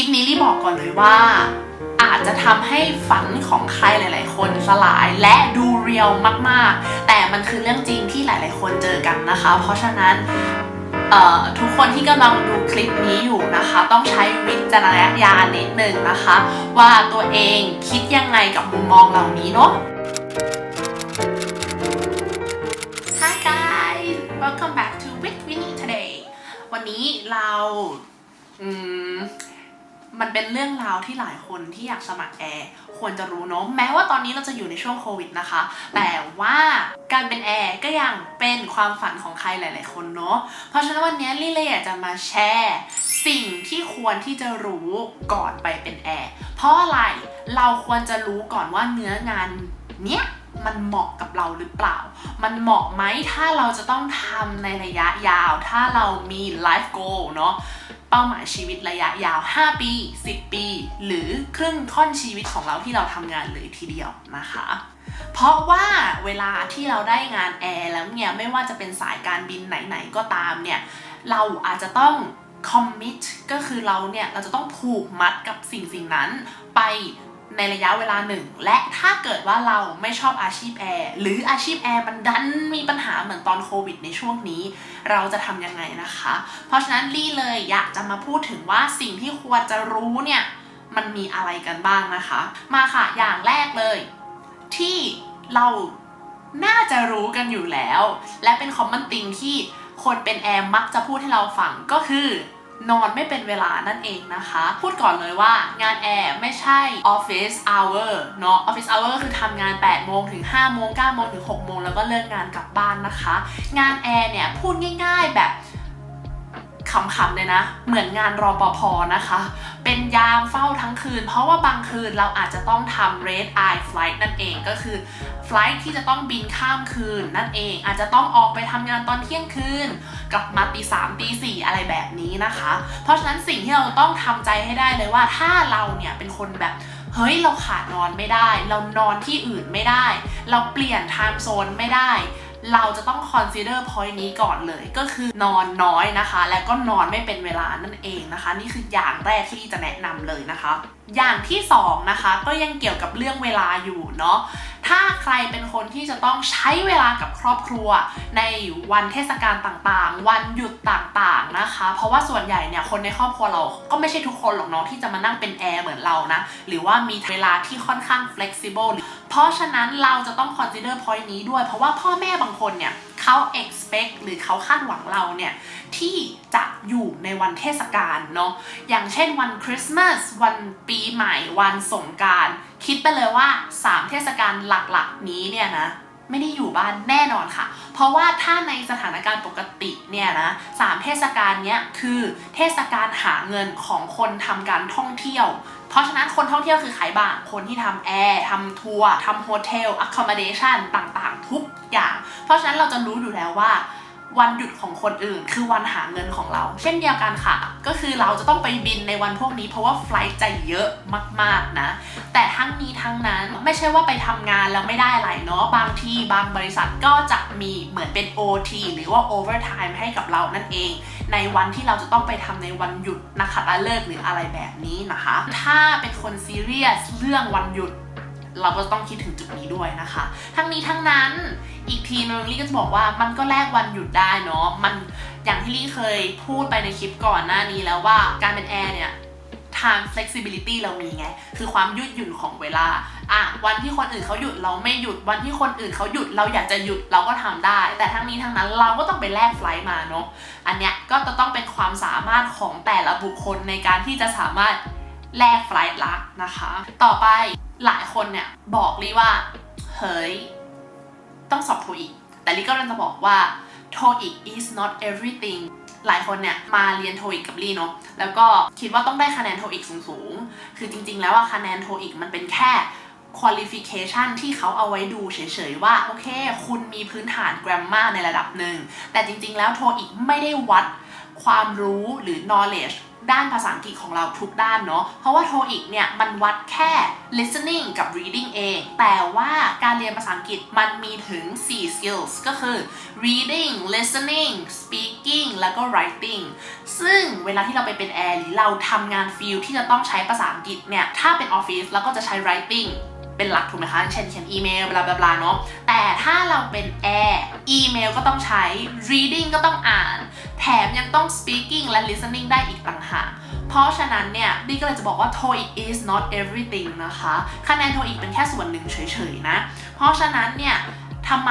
ลิปนี้รีบอกก่อนเลยว่า อาจจะทำให้ฝันของใครหลาย ๆ คนสลายและดูเรียลมาก ๆ แต่มันคือเรื่องจริงที่หลาย ๆ คนเจอกันนะคะ เพราะฉะนั้นทุกคนที่กำลังดูคลิปนี้อยู่นะคะ ต้องใช้วิจารณญาณนิดนึงนะคะ ว่าตัวเองคิดยังไงกับมุมมองเหล่านี้เนาะ Hi guys welcome back to with Winnie today วันนี้เราอื มันเป็นเรื่องราวที่หลายคนที่อยากสมัครแอร์ควรจะรู้เนาะแม้ว่าตอนนี้เราจะอยู่ในช่วงโควิดนะคะ แต่ว่าการเป็นแอร์ก็ยังเป็นความฝันของใครหลาย ๆ คนเนาะเพราะฉะนั้นวันนี้ลี่เลยอยากจะมาแชร์สิ่งที่ควรที่จะรู้ก่อนไปเป็นแอร์เพราะอะไรเราควรจะรู้ก่อนว่าเนื้องานเนี้ยมันเหมาะกับเราหรือเปล่า มันเหมาะไหมถ้าเราจะต้องทำในระยะยาว ถ้าเรามี life goal เนาะ เป้าหมายชีวิตระยะยาว 5 ปี 10 ปี หรือครึ่งค่อนชีวิตของเราที่เราทำงานเลยทีเดียวนะคะ เพราะว่าเวลาที่เราได้งานแอร์แล้วเนี่ยไม่ว่าจะเป็นสายการบินไหนๆก็ตามเนี่ยเราอาจจะต้องคอมมิตก็คือเราเนี่ยเราจะต้องผูกมัดกับสิ่งสิ่งนั้นไป ในระยะเวลาหนึ่ง และถ้าเกิดว่าเราไม่ชอบอาชีพแอร์หรืออาชีพแอร์มันดันมีปัญหาเหมือนตอนโควิดในช่วงนี้ เราจะทำยังไงนะคะ เพราะฉะนั้นลี่เลยอยากจะมาพูดถึงว่าสิ่งที่ควรจะรู้เนี่ยมันมีอะไรกันบ้างนะคะ มาค่ะอย่างแรกเลย ที่เราน่าจะรู้กันอยู่แล้ว และเป็นคอมมอนติงที่คนเป็นแอร์มักจะพูดให้เราฟังก็คือ นอนไม่เป็นเวลานั่นเองนะคะ พูดก่อนเลยว่างานแอร์ไม่ใช่ออฟฟิศอเวอร์เนาะออฟฟิศอเวอร์ก็คือทำงาน 8 โมงถึง 5 โมง 9 โมงถึง 6 โมง แล้วก็เลิกงานกลับบ้านนะคะ งานแอร์เนี่ย พูดง่ายๆแบบ ขำๆเลยนะ เหมือนงานรอปภนะคะ เป็นยามเฝ้าทั้งคืน เพราะว่าบางคืนเราอาจจะต้องทำ red eye flight นั่นเองก็คือไฟลท์ที่จะต้องบินข้ามคืนนั่นเอง อาจจะต้องออกไปทำงานตอนเที่ยงคืน กลับมาตีสามตีสี่อะไรแบบนี้นะคะ เพราะฉะนั้นสิ่งที่เราต้องทำใจให้ได้เลยว่าถ้าเราเนี่ยเป็นคนแบบเฮ้ยเราขาดนอนไม่ได้ เรานอนที่อื่นไม่ได้ เราเปลี่ยน time zone ไม่ได้ เราจะต้อง consider point นี้ก่อนเลยก็คือนอนน้อยนะคะ และก็นอนไม่เป็นเวลานั่นเองนะคะ นี่คืออย่างแรกที่จะแนะนำเลยนะคะ อย่างที่สองนะคะก็ยังเกี่ยวกับเรื่องเวลาอยู่เนาะ ถ้าใครเป็นคนที่จะต้องใช้เวลากับครอบครัว ในวันเทศกาลต่างๆ วันหยุดต่างๆนะคะ เพราะว่าส่วนใหญ่เนี่ยคนในครอบครัวเราก็ไม่ใช่ทุกคนหรอกเนาะที่จะมานั่งเป็นแอร์เหมือนเรานะ หรือว่ามีเวลาที่ค่อนข้าง flexible เพราะฉะนั้นเราจะต้อง consider point นี้ด้วย เพราะว่าพ่อแม่บางคนเนี่ยเขา expect หรือเขาคาดหวังเราเนี่ย ที่จะอยู่ในวันเทศกาลเนาะอย่างเช่นวันคริสต์มาสวันปีใหม่วันสงกราร คิดไปเลยว่า 3 เทศกาลหลักๆ นี้เนี่ยนะไม่ได้อยู่บ้านแน่นอนค่ะ เพราะว่าถ้าในสถานการณ์ปกติเนี่ยนะสามเทศกาลเนี้ยคือเทศกาลหาเงินของคนทำการท่องเที่ยว เพราะฉะนั้นคนท่องเที่ยวคือใครบ้าง คนที่ทำแอร์ทำทัวร์ทำโฮเทล accommodation ต่างๆ ทุกอย่าง เพราะฉะนั้นเราจะรู้อยู่แล้วว่า วันหยุดของคนอื่น คือวันหาเงินของเรา เช่นเดียวกันค่ะ ก็คือเราจะต้องไปบินในวันพวกนี้ เพราะว่าไฟลท์จะเยอะมากๆนะ แต่ทั้งนี้ทั้งนั้นไม่ใช่ว่าไปทำงานแล้วไม่ได้อะไรเนาะบางที่บางบริษัทก็จะมีเหมือนเป็น OT หรือว่า overtime ให้กับเรานั่นเอง ในวันที่เราจะต้องไปทำในวันหยุดนะคะตะเลิกหรืออะไรแบบนี้นะคะ ถ้าเป็นคนซีเรียสเรื่องวันหยุด เราก็ต้องคิดถึงจุดนี้ด้วยนะคะ ทั้งนี้ทั้งนั้นอีกทีนึงลี่ก็จะบอกว่ามันก็แลกวันหยุดได้เนาะมันอย่างที่ลี่เคยพูดไปในคลิปก่อนหน้านี้แล้วว่าการเป็นแอร์เนี่ย time flexibility เรามีไง คือความยืดหยุ่นของเวลา อะ วันที่คนอื่นเขาหยุดเราไม่หยุด วันที่คนอื่นเขาหยุดเราอยากจะหยุดเราก็ทำได้ แต่ทั้งนี้ทั้งนั้นเราก็ต้องไปแลกไฟล์มาเนาะ อันเนี้ยก็จะต้องเป็นความสามารถของแต่ละบุคคลในการที่จะสามารถแลกไฟล์ละนะคะ ต่อไป หลายคนเนี่ยบอกลี่ว่า เฮ้ย ต้องสอบโทอีก แต่ลี่ก็กำลังจะบอกว่า TOEIC is not everything หลายคนเนี่ยมาเรียนโทอีกกับลี่เนาะ แล้วก็คิดว่าต้องได้คะแนนโทอีกสูงๆ คือจริงๆ แล้วว่าคะแนนโทอีกมันเป็นแค่ qualification ที่เขาเอาไว้ดูเฉยๆว่า โอเค คุณมีพื้นฐาน grammar ในระดับหนึ่ง แต่จริงๆ แล้วโทอีกไม่ได้วัดความรู้หรือ knowledge ด้านภาษาอังกฤษของเราทุกด้านเนาะ เพราะว่า TOEIC เนี่ยมันวัดแค่ listening กับ reading เอง แต่ว่าการเรียนภาษาอังกฤษมันมีถึง 4 skills ก็คือ reading listening speaking แล้วก็ writing ซึ่งเวลาที่เราไปเป็นแอร์หรือเราทำงานฟิลที่จะต้องใช้ภาษาอังกฤษเนี่ย ถ้าเป็นออฟฟิศเราก็จะใช้ writing เป็นหลักถูกไหมคะ เช่นเขียนอีเมลบลาบลาบลาเนาะ แต่ถ้าเราเป็นแอร์อีเมลก็ต้องใช้ reading ก็ต้องอ่าน แถมยังต้อง speaking และ listening ได้อีกต่างหาก เพราะฉะนั้นเนี่ยดีก็เลยจะบอกว่า TOEIC is not everything นะคะ คะแนน TOEIC เป็นแค่ส่วนหนึ่งเฉยๆนะ เพราะฉะนั้นเนี่ยทำไม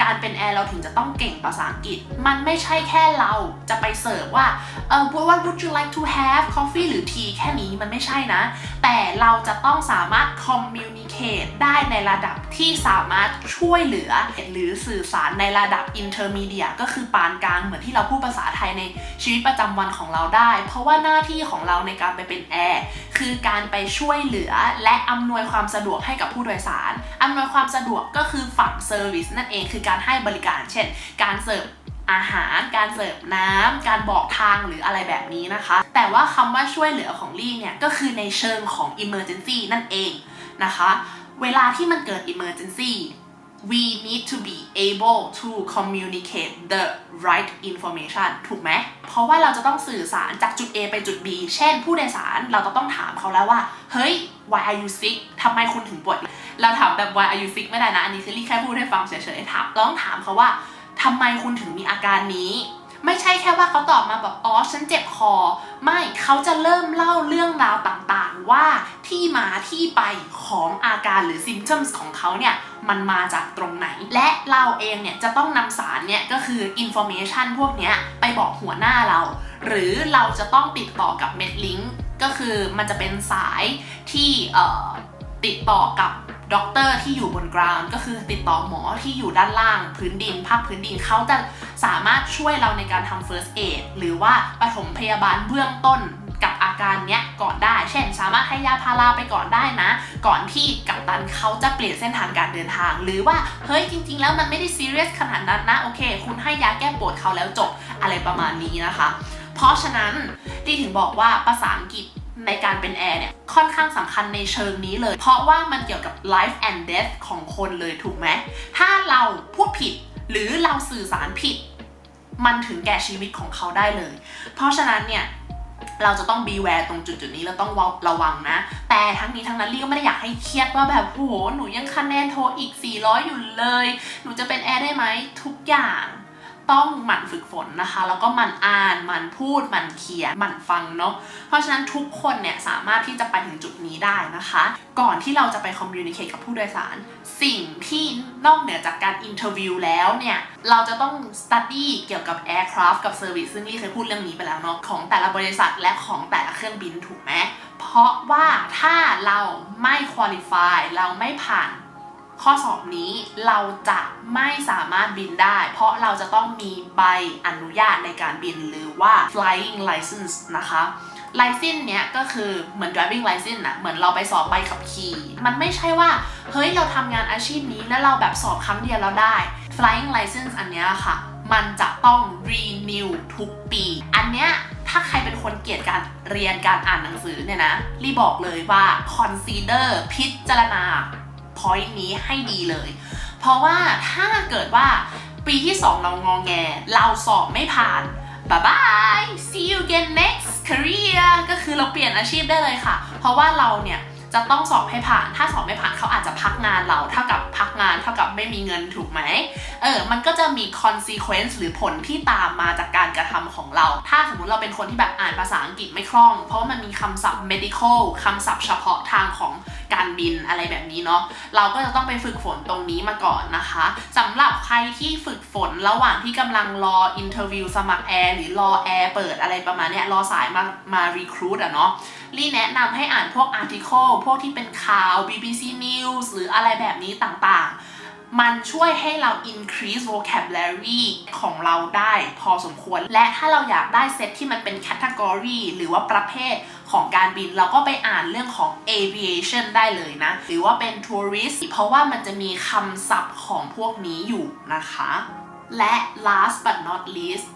การเป็นแอร์เราถึงจะต้องเก่งภาษาอังกฤษ มันไม่ใช่แค่เราจะไปเสิร์ฟว่าเออ what would you like to have coffee หรือ tea แค่นี้มันไม่ใช่นะ แต่เราจะต้องสามารถ communicate ได้ในระดับที่สามารถช่วยเหลือ หรือสื่อสารในระดับ intermediate ก็คือปานกลางเหมือนที่เราพูดภาษาไทยในชีวิตประจำวันของเราได้ เพราะว่าหน้าที่ของเราในการไปเป็นแอร์คือการไปช่วยเหลือ และอำนวยความสะดวกให้กับผู้โดยสารอำนวยความสะดวกก็คือฝั่ง service นั่นเองคือการให้บริการ เช่น การเสิร์ฟอาหาร การเสิร์ฟน้ำการบอกทางหรืออะไรแบบนี้นะคะ แต่ว่าคำว่าช่วยเหลือของลี่เนี่ยก็คือในเชิงของ emergency นั่นเองนะคะ เวลาที่มันเกิด emergency we need to be able to communicate the right information ถูกไหม เพราะว่าเราจะต้องสื่อสารจากจุด A ไปจุด B เช่นผู้โดยสารเราจะต้องถามเขาแล้วว่า เฮ้ย why are you sick ทำไมคุณถึงปวด เราถามแบบ why are you sick ไม่ได้นะ อันนี้คือลี่แค่พูดให้ฟังเฉยๆถามราต้องถามเขาว่าทำไมคุณถึงมีอาการนี้ ไม่ใช่แค่ว่าเขาตอบมาแบบอ๋อฉันเจ็บคอ ไม่เขาจะเริ่มเล่าเรื่องราวต่างๆ ว่าที่มาที่ไปของอาการหรือ symptoms ของเขาเนี่ยมันมาจากตรงไหน และเราเองเนี่ยจะต้องนำสารเนี่ยก็คือ information พวกเนี้ยไปบอกหัวหน้าเรา หรือเราจะต้องติดต่อกับ medlink ก็คือมันจะเป็นสายที่ติดต่อกับ ด็อกเตอร์ที่อยู่บนกราวน์ก็คือติดต่อหมอที่อยู่ด้านล่างพื้นดิน ภาคพื้นดินเขาจะสามารถช่วยเราในการทำ first aid หรือว่าปฐมพยาบาลเบื้องต้นกับอาการเนี้ยก่อนได้ เช่น สามารถให้ยาพาราไปก่อนได้นะ ก่อนที่กัปตันเขาจะเปลี่ยนเส้นทางการเดินทาง หรือว่า เฮ้ย จริง ๆ แล้วมันไม่ได้ซีเรียสขนาดนั้นนะ โอเค คุณให้ยาแก้ปวดเขาแล้วจบ อะไรประมาณนี้นะคะ เพราะฉะนั้นดีถึงบอกว่าภาษาอังกฤษ ในการเป็นแอร์เนี่ยค่อนข้างสำคัญในเชิงนี้เลย เพราะว่ามันเกี่ยวกับ life and death ของคนเลยถูกไหม ถ้าเราพูดผิดหรือเราสื่อสารผิด มันถึงแก่ชีวิตของเขาได้เลย เพราะฉะนั้นเนี่ยเราจะต้อง beware ตรงจุดจุดๆนี้เราต้องระวังนะ แต่ทั้งนี้ทั้งนั้นลี่ก็ไม่ได้อยากให้เครียดว่าแบบโอ้โหหนูยังคะแนนโทรอีก 400 อยู่เลย หนูจะเป็นแอร์ได้ไหมทุกอย่าง ต้องหมั่นฝึกฝนนะคะ แล้วก็หมั่นอ่านหมั่นพูดหมั่นเขียนหมั่นฟังเนาะเพราะฉะนั้นทุกคนเนี่ยสามารถที่จะไปถึงจุดนี้ได้นะคะ ก่อนที่เราจะไปคอมมิวนิเค e กับผู้โดยสาร สิ่งที่นอกเหนือจากการอินเทอร์วิวแล้วเนี่ย เราจะต้อง study เกี่ยวกับ aircraft กับ service ซึ่งลี่เคยพูดเรื่องนี้ไปแล้วเนาะของแต่ละบริษัทและของแต่ละเครื่องบินถูกไหมเพราะว่าถ้าเราไม่ qualify เราไม่ผ่าน ข้อสอบนี้เราจะไม่สามารถบินได้ เพราะเราจะต้องมีใบอนุญาตในการบินหรือว่า flying license นะคะ license เนี้ยก็คือเหมือน driving license นะเหมือนเราไปสอบใบขับขี่มันไม่ใช่ว่า เฮ้ยเราทำงานอาชีพนี้แล้วเราแบบสอบครั้งเดียวแล้วได้ flying license อันเนี้ยค่ะ มันจะต้อง renew ทุกปี อันเนี้ยถ้าใครเป็นคนเกลียดการเรียนการอ่านหนังสือเนี่ยนะรีบอกเลยว่า consider พิจารณา point นี้ให้ดีเลย เพราะว่าถ้าเกิดว่าปีที่ 2 เรางองแง เราสอบไม่ผ่านบายบาย see you again next career ก็คือเราเปลี่ยนอาชีพได้เลยค่ะ เพราะว่าเราเนี่ย จะต้องสอบให้ผ่าน ถ้าสอบไม่ผ่านเขาอาจจะพักงานเรา เท่ากับพักงานเท่ากับไม่มีเงินถูกไหม เออ มันก็จะมี consequence หรือผลที่ตามมาจากการกระทำของเรา ถ้าสมมติเราเป็นคนที่แบบอ่านภาษาอังกฤษไม่คล่อง เพราะว่ามันมีคำศัพท์ medical คำศัพท์เฉพาะทางของการบินอะไรแบบนี้เนาะ เราก็จะต้องไปฝึกฝนตรงนี้มาก่อนนะคะสำหรับใครที่ฝึกฝนระหว่างที่กำลังรออินเทอร์วิวสมัครแอร์หรือรอแอร์เปิดอะไรประมาณเนี้ยรอสายมามา recruit อะเนาะ ลี่แนะนำให้อ่านพวก article พวกที่เป็นข่าว BBC News หรืออะไรแบบนี้ต่างๆ มันช่วยให้เรา increase vocabulary ของเราได้พอสมควร และถ้าเราอยากได้เซตที่มันเป็น category หรือว่าประเภทของการบินเราก็ไปอ่านเรื่องของ aviation ได้เลยนะ หรือว่าเป็น tourist เพราะว่ามันจะมีคำศัพท์ของพวกนี้อยู่นะคะ และ last but not least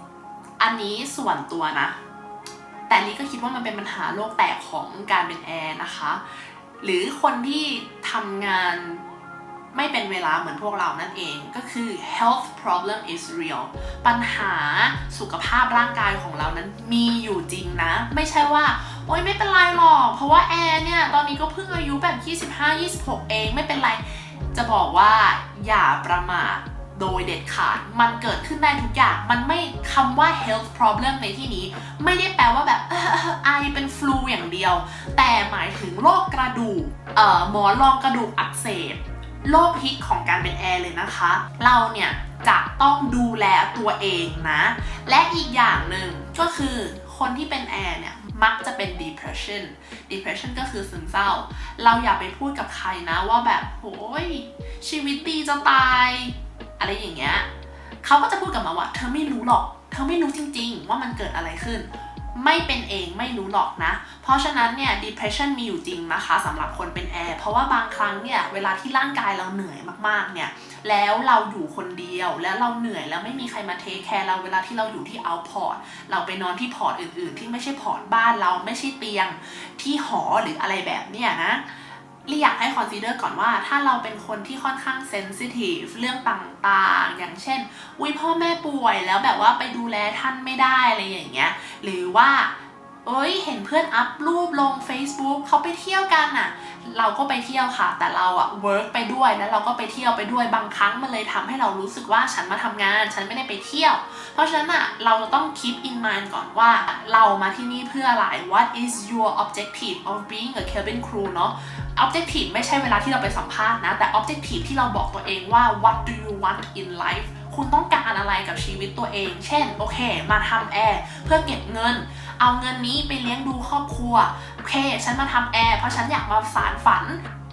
อันนี้ส่วนตัวนะ แต่ลี่ก็คิดว่ามันเป็นปัญหาโลกแตกของการเป็นแอร์นะคะ หรือคนที่ทำงานไม่เป็นเวลาเหมือนพวกเรานั่นเองก็คือ health problem is real ปัญหาสุขภาพร่างกายของเรานั้นมีอยู่จริงนะ ไม่ใช่ว่า โอ๊ยไม่เป็นไรหรอก เพราะว่าแอร์เนี่ย ตอนนี้ก็เพิ่งอายุแบบ 25-26 เองไม่เป็นไร จะบอกว่าอย่าประมาท โดยเด็ดขาด มันเกิดขึ้นได้ทุกอย่าง มันไม่คำว่า health problem ในที่นี้ ไม่ได้แปลว่าแบบไอเป็นฟลูอย่างเดียว แต่หมายถึงโรคกระดูกเอ่อหมอนรองกระดูกอักเสบโรคฮิตของการเป็นแอร์เลยนะคะ เราเนี่ยจะต้องดูแลตัวเองนะ และอีกอย่างหนึ่งก็คือคนที่เป็นแอร์เนี่ยมักจะเป็น depression depression ก็คือซึมเศร้า เราอย่าไปพูดกับใครนะว่าแบบโหยชีวิตดีจะตาย อะไรอย่างเงี้ยเขาก็จะพูดกับมาว่า เธอไม่รู้หรอก เธอไม่รู้จริง ๆ ว่ามันเกิดอะไรขึ้น ไม่เป็นเองไม่รู้หรอกนะ เพราะฉะนั้นเนี่ย depression มีอยู่จริงนะคะสำหรับคนเป็นแอร์เพราะว่าบางครั้งเนี่ยเวลาที่ร่างกายเราเหนื่อยมากๆเนี่ยแล้วเราอยู่คนเดียวแล้วเราเหนื่อยแล้วไม่มีใครมาเทคแคร์เราเวลาที่เราอยู่ที่เอาพอร์ตเราไปนอนที่พอร์ตอื่น ๆ ที่ไม่ใช่พอร์ตบ้านเราไม่ใช่เตียงที่หอหรืออะไรแบบเนี้ยนะ ลี่อยากให้คอนซีเดอร์ก่อนว่าถ้าเราเป็นคนที่ค่อนข้างเซนซิทีฟเรื่องต่างๆ อย่างเช่น อุ้ยพ่อแม่ป่วยแล้วแบบว่าไปดูแลท่านไม่ได้อะไรอย่างเงี้ย หรือว่า เอ้ยเห็นเพื่อนอัพรูปลง Facebook เขาไปเที่ยวกันอะเราก็ไปเที่ยวค่ะ แต่เราอะ work ไปด้วยแล้วเราก็ไปเที่ยวไปด้วยบางครั้งมันเลยทำให้เรารู้สึกว่าฉันมาทำงาน ฉันไม่ได้ไปเที่ยว เพราะฉะนั้นอะเราจะต้อง keep in mind ก่อนว่าเรามาที่นี่เพื่ออะไร what is your objective of being a cabin crew เนาะ objective ไม่ใช่เวลาที่เราไปสัมภาษณ์นะ แต่ objective ที่เราบอกตัวเองว่า what do you want in life คุณต้องการอะไรกับชีวิตตัวเอง เช่น โอเค มาทำแอร์เพื่อเก็บเงิน เอาเงินนี้ไปเลี้ยงดูครอบครัว โอเค ฉันมาทำแอร์เพราะฉันอยากมาสารฝัน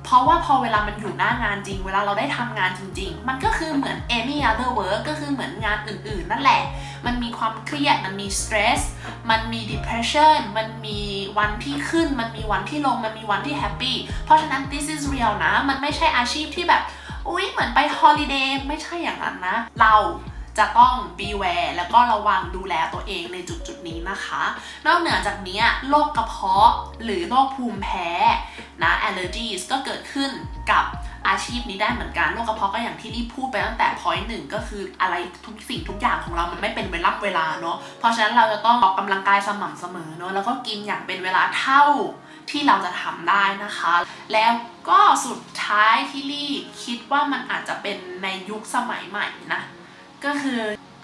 เพราะว่าพอเวลามันอยู่หน้างานจริง เวลาเราได้ทำงานจริง ๆ มันก็คือเหมือน any other work ก็คือเหมือนงานอื่น ๆ นั่นแหละ มันมีความเครียด มันมี stress มันมี depression มันมีวันที่ขึ้น มันมีวันที่ลง มันมีวันที่ happy เพราะฉะนั้น this is real นะ มันไม่ใช่อาชีพที่แบบ อุ๊ย เหมือนไป holiday ไม่ใช่อย่างนั้นนะ เราจะต้อง beware แล้วก็ระวังดูแลตัวเองในจุดจุดๆนี้นะคะ นอกเหนือจากนี้โรคกระเพาะหรือโรคภูมิแพ้ นะ allergies ก็เกิดขึ้นกับอาชีพนี้ได้เหมือนกันโรคกระเพาะก็อย่างที่รีบพูดไปตั้งแต่ point หนึ่งก็คืออะไรทุกสิ่งทุกอย่างของเรามันไม่เป็นเวลาเวลาเนาะเพราะฉะนั้นเราจะต้องออกกำลังกายสม่ำเสมอเนาะแล้วก็กินอย่างเป็นเวลาเท่าที่เราจะทำได้นะคะ แล้วก็สุดท้ายที่ลี่คิดว่ามันอาจจะเป็นในยุคสมัยใหม่นะก็คือ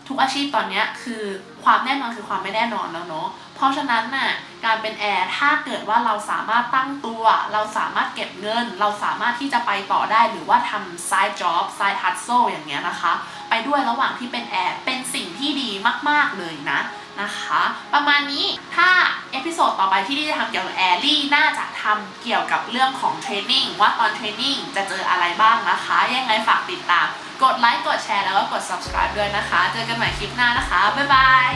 ทุกอาชีพตอนนี้คือความแน่นอนคือความไม่แน่นอนแล้วเนาะเพราะฉะนั้นน่ะการเป็นแอร์ถ้าเกิดว่าเราสามารถตั้งตัว เราสามารถเก็บเงิน เราสามารถที่จะไปต่อได้หรือว่าทำ side job side hustle อย่างเงี้ยนะคะ ไปด้วยระหว่างที่เป็นแอร์เป็นสิ่งที่ดีมาก ๆ เลยนะ นะคะ ประมาณนี้ถ้าเอพิโซดต่อไปที่ดีจะทำเกี่ยวกับแอลลี่น่าจะทำเกี่ยวกับเรื่องของเทรนนิ่งว่าตอนเทรนนิ่งจะเจออะไรบ้างนะคะ ยังไงฝากติดตาม กดไลค์กดแชร์แล้วก็กด subscribe ด้วยนะคะ เจอกันใหม่คลิปหน้านะคะ บ๊ายบาย